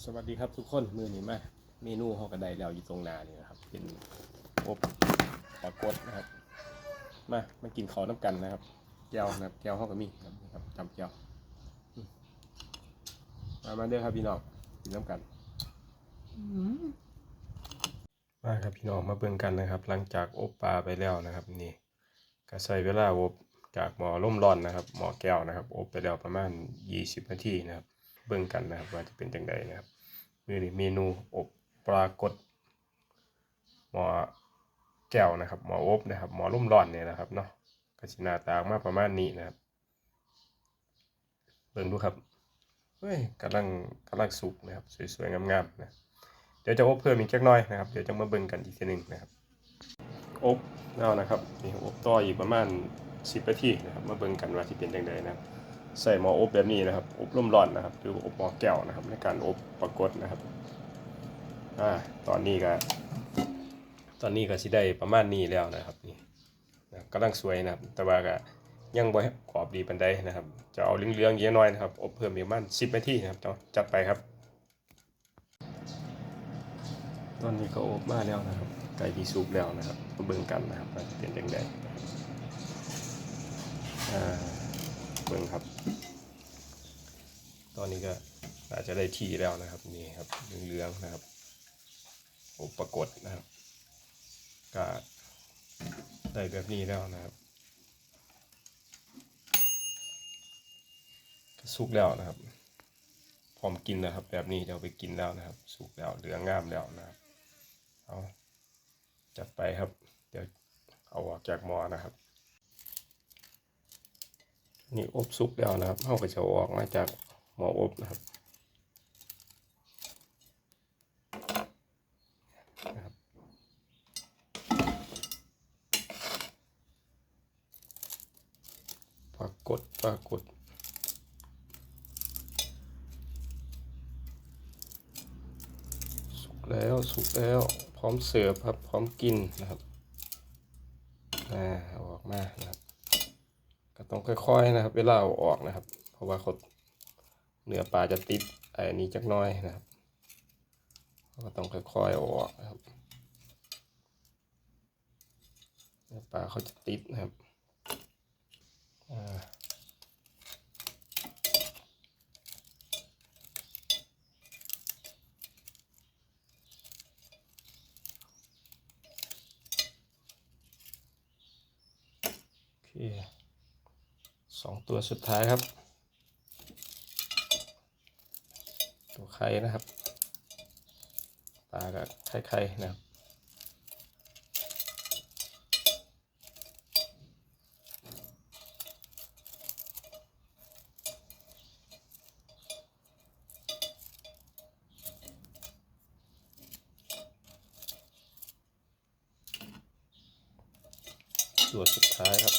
สวัสดีครับทุกคนมือนี้มาเมนูฮอกกระไดแล้วอยู่ตรงนานี่นะครับ เป็นอบปลากดนะครับ มามากินข้าวน้ำกันนะครับแก้วนะครับแก้วฮอกกระมีนะครับจำแก้วมามาเด้อครับพี่น้องกินน้ำกันมาครับพี่น้องมาเบิ่งกันนะครับ หลังจากอบปลาไปแล้วนะครับ นี่ก็ใส่เวลาอบจากหม้อร่มร้อนนะครับหม้อแก้วนะครับ อบไปแล้วประมาณ 20 นาทีนะครับ เบิ่งกันนะครับ ว่าจะเป็นจังใดนะครับมือนี้เมนูอบปลากดหมอแก้วนะครับ หมออบนะครับ หมอรุ่มร้อนเนี่ยนะครับเนาะก็สินาตาออกมาประมาณนี้นะครับ เบิ่งดูครับเฮ้ยกำลังกำลังสุกนะครับ สวยๆงามๆนะเดี๋ยวจะอบเพิ่มอีกจักหน่อยนะครับเดี๋ยวจะมาเบิ่งกันอีกทีหนึงนะครับอบแล้วนะครับนี่อบต่ออีกประมาณ10นาทีนะครับ มาเบิ่งกันว่าสิเป็นจังใดนะครับ ใส่หม้ออบแบบนี้นะครับ อบร่มร้อนนะครับหรืออบหม้อแก้วนะครับ ในการอบปรากฏนะครับอ่าตอนนี้ก็ตอนนี้ก็สิได้ประมาณนี้แล้วนะครับนี่นะครับกำลังสวยนะครับ แต่ว่าก็ยังบ่กรอบดีปานใดนะครับ จะเอาเหลืองๆเยอะหน่อยนะครับ อบเพิ่มอีกประมาณ10นาทีนะครับจ้าจัดไปครับ ตอนนี้ก็อบมาแล้วนะครับ ไก่ที่สุกแล้วนะครับมาเบิ่งกันนะครับจะเป็นจังไดนะครับอ่า เบิ่งครับ ตอนนี้ก็อาจจะได้ที่แล้วนะครับนี่ครับเหลืองนะครับโอ้ปรากฏนะครับก็ได้แบบนี้แล้วนะครับก็สุกแล้วนะครับ พร้อมกินนะครับ แบบนี้จะเอาไปกินแล้วนะครับ สุกแล้วเหลืองงามแล้วนะครับเอาจัดไปครับ เดี๋ยวเอาออกจากหม้อนะครับ นี่อบสุกแล้วนะครับเขาก็จะออกมาจากหม้ออบนะครับนะครับปรากฏปรากฏสุกแล้วสุกแล้วพร้อมเสิร์ฟครับ พร้อมกินนะครับอ่าเอาออกมานะครับ ก็ต้องค่อยๆนะครับ เวลาเอาออกนะครับ เพราะว่าขาเนื้อปลาจะติดไอ้นี้จักน้อยนะครับก็ต้องค่อยๆเอาออกนะครับเนื้อปลาเขาจะติดนะครับโอเค สองตัวสุดท้ายครับ ตัวไข่นะครับปลากับไข่ไข่นะครับตัวสุดท้ายครับ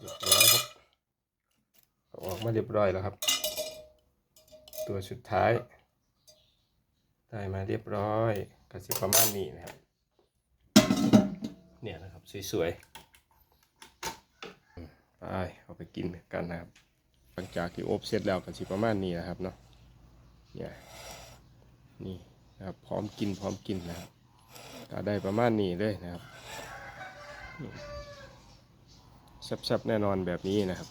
เรียบร้อยครับเออกมาเรียบร้อยแล้วครับ ตัวสุดท้าย ได้มาเรียบร้อยกระสิประมาณนี้นะครับ เนี่ยนะครับสวยๆไปเอาไปกินกันนะครับ หลังจากที่อบเสร็จแล้วกระสิประมาณนี้นะครับเนาะเนี่ยนี่นะครับพร้อมกินพร้อมกินนะครับก็ได้ประมาณนี้เลยนะครับแซ่บๆแน่นอนแบบนี้นะครับ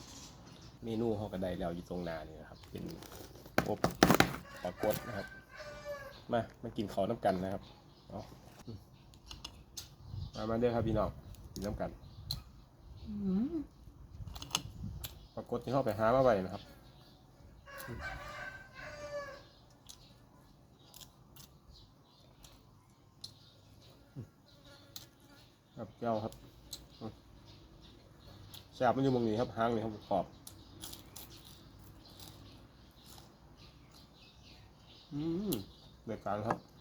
เมนูฮอกกระไดแล้วอยู่ตรงหนานี่นะครับ เป็นอบปลากดนะครับ มามากินข้าวน้ำกันนะครับเอาอืมามาเด้อครับพี่น้องกินน้ำกันปลากดที่เข้าไปหามาไว้นะครับครับเจ้าครับแซ่บมันอยู่ตรงนี้ครับห้างนี่ครับขอบ เด็กการครับ